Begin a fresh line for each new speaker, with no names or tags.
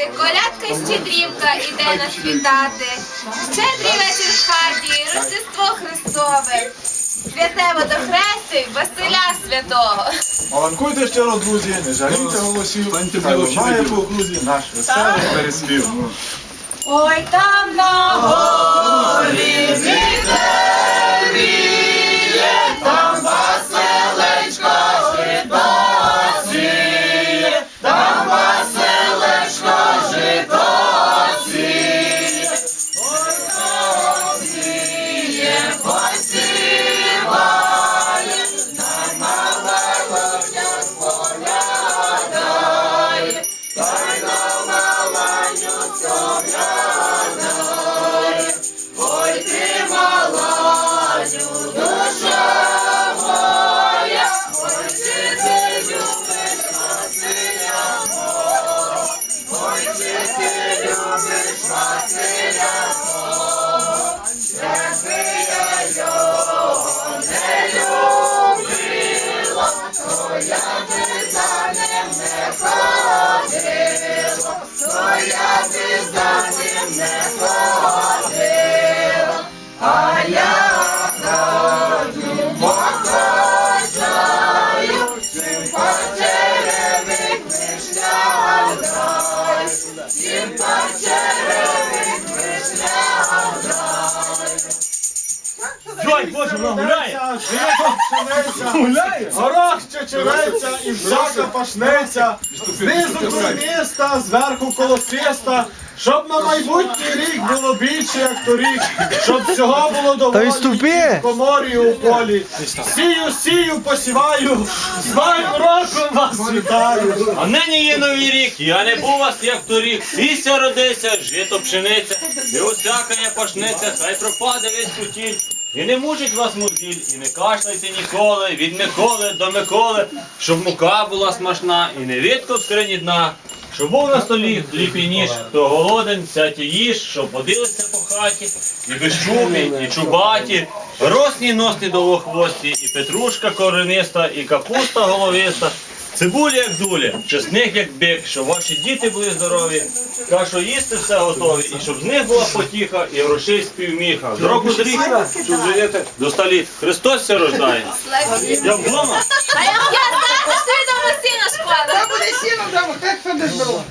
до колядка щедрівка іде нас вітати. Щедрий вечір в хаті, Рождество Христове, святе водохрести, Василя Святого.
Маланкуйте щиро, друзі, не жалійте голосів, хай лунає по окрузі наш веселий переспів.
Ой, там на горі вітер ой,
Йой, Боже, вона гуляє!
Гуляє? Горох чечевиця і всяка пашниця, знизу турміста, зверху колосиста, щоб на майбутній рік було більше, як торік, щоб всього було доволі і в коморі і у полі. Сію, сію, посіваю, з новим роком вас вітаю.
А нині є новий рік, я не був вас як торік. Після родися, жито пшениця, і усяка є пашниця, хай пропаде весь кутіль. І не мучить вас муділь, і не кашляйте ніколи, від Миколи до Миколи, щоб мука була смачна, і не відко в скрині дна. Щоб був на столі хліб ніж, хто голоден, сядь і їж, щоб водилися по хаті, і безчубі, і чубаті, росні носні довгохвості, і петрушка корениста, і капуста головиста, цибуля як дуля, чесник як бик, щоб ваші діти були здорові, кашу їсти все готові, і щоб з них була потіха, і грошей співміха. З року до ріка, щоб живете до сталі. Христос все рождає. Я вдома.
А я знаю, що ти до сина шкода.
Буде сіно там, хай ходиш дорогу.